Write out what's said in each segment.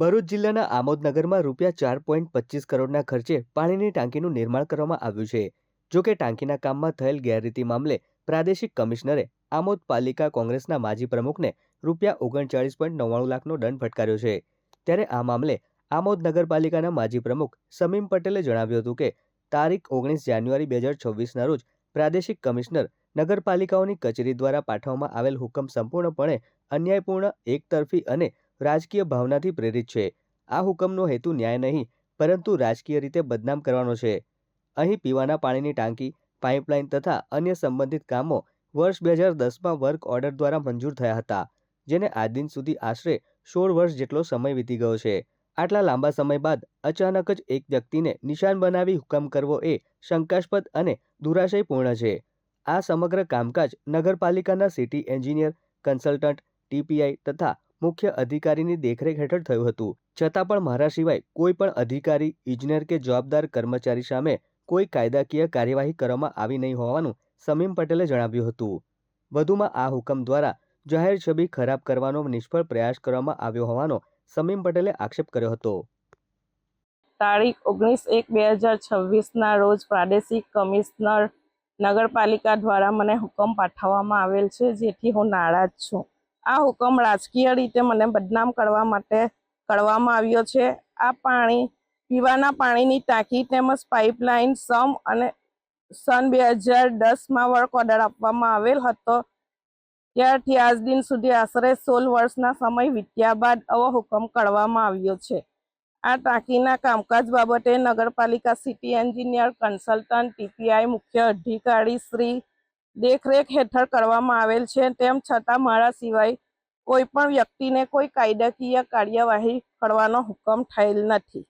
ભરૂચ જિલ્લાના આમોદનગરમાં રૂપિયા ચાર પોઈન્ટ પચીસ કરોડના ખર્ચે પાણીની ટાંકીનું નિર્માણ કરવામાં આવ્યું છે. જો કે ટાંકીના કામમાં થયેલ ગેરરીતિ મામલે પ્રાદેશિક કમિશનરે આમોદ પાલિકા કોંગ્રેસના માજી પ્રમુખને રૂપિયા ઓગણચાળીસ પોઈન્ટ નવ્વાણું લાખનો દંડ ફટકાર્યો છે. ત્યારે આ મામલે આમોદ નગરપાલિકાના માજી પ્રમુખ સમીમ પટેલે જણાવ્યું હતું કે, તારીખ ઓગણીસ જાન્યુઆરી બે હજાર છવ્વીસના રોજ પ્રાદેશિક કમિશનર નગરપાલિકાઓની કચેરી દ્વારા પાઠવવામાં આવેલ હુકમ સંપૂર્ણપણે અન્યાયપૂર્ણ, એકતરફી અને રાજકીય ભાવનાથી પ્રેરિત છે. આ હુકમનો હેતુ ન્યાય નહીં, પરંતુ રાજકીય રીતે બદનામ કરવાનો છે. અહીં પીવાના પાણીની ટાંકી, પાઇપલાઇન તથા અન્ય સંબંધિત કામો વર્ષ બે હજાર દસમાં વર્ક ઓર્ડર દ્વારા મંજૂર થયા હતા, જેને આ દિન સુધી આશરે સોળ વર્ષ જેટલો સમય વીતી ગયો છે. આટલા લાંબા સમય બાદ અચાનક જ એક વ્યક્તિને નિશાન બનાવી હુકમ કરવો એ શંકાસ્પદ અને દુરાશયપૂર્ણ છે. આ સમગ્ર કામકાજ નગરપાલિકાના સિટી એન્જિનિયર, કન્સલ્ટન્ટ, ટીપીઆઈ તથા મુખ્ય અધિકારીની દેખરેખ હેઠળ થયું હતું. છતાં પણ મારા સિવાય કોઈ પણ અધિકારી, ઇજનેર કે જવાબદાર કર્મચારી સામે કોઈ કાયદાકીય કાર્યવાહી કરવામાં આવી નહીં હોવાનું સમીમ પટેલે જણાવ્યું હતું. વધુમાં આ હુકમ દ્વારા જાહેર છબી ખરાબ કરવાનો નિષ્ફળ પ્રયાસ કરવામાં આવ્યો હોવાનો સમીમ પટેલે આક્ષેપ કર્યો હતો. તારીખ ઓગણીસ એક બે હજાર છવ્વીસના રોજ પ્રાદેશિક કમિશનર નગરપાલિકા દ્વારા મને હુકમ પાઠવવામાં આવેલ છે, જેથી હું નારાજ છું. આ હુકમ રાજકીય રીતે મને બદનામ કરવા માટે કરવામાં આવ્યો છે. આ પાણી, પીવાના પાણીની ટાંકી તેમજ પાઇપલાઇન સમ અને સન બે હજાર દસમાં વર્ક ઓર્ડર આપવામાં આવેલ હતો. ત્યારથી આજ દિન સુધી આશરે સોળ વર્ષના સમય વીત્યા બાદ આવો હુકમ કરવામાં આવ્યો છે. આ ટાંકીના કામકાજ બાબતે નગરપાલિકા સિટી એન્જિનિયર કન્સલ્ટન્ટ, ટીપીઆઈ મુખ્ય અધિકારી શ્રી દેખરેખ હેઠળ કરવામાં આવેલ છે. તેમ છતાં મારા સિવાય કોઈ પણ વ્યક્તિને કોઈ કાયદાકીય કાર્યવાહી કરવાનો હુકમ થયેલ નથી.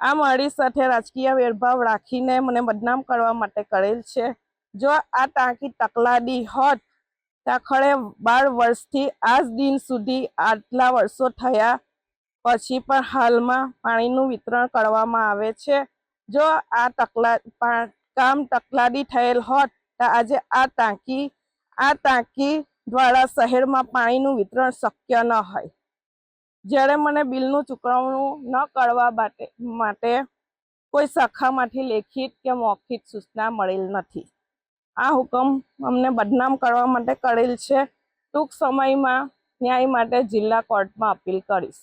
આ મારી સાથે રાજકીય વેરભાવ રાખીને મને બદનામ કરવા માટે કરેલ છે. જો આ ટાંકી તકલાદી હોત, દાખલે બાર વર્ષથી આજ દિન સુધી આટલા વર્ષો થયા પછી પણ હાલમાં પાણીનું વિતરણ કરવામાં આવે છે. જો આ તકલા કામ તકલાદી થયેલ હોત આજે આ ટાંકી આ ટાંકી દ્વારા શહેરમાં પાણીનું વિતરણ શક્ય ન હોય. જ્યારે મને બિલનું ચૂકવણું ન કરવા માટે કોઈ શાખામાંથી લેખિત કે મૌખિક સૂચના મળેલ નથી. આ હુકમ અમને બદનામ કરવા માટે કરેલ છે. ટૂંક સમયમાં ન્યાય માટે જિલ્લા કોર્ટમાં અપીલ કરીશ.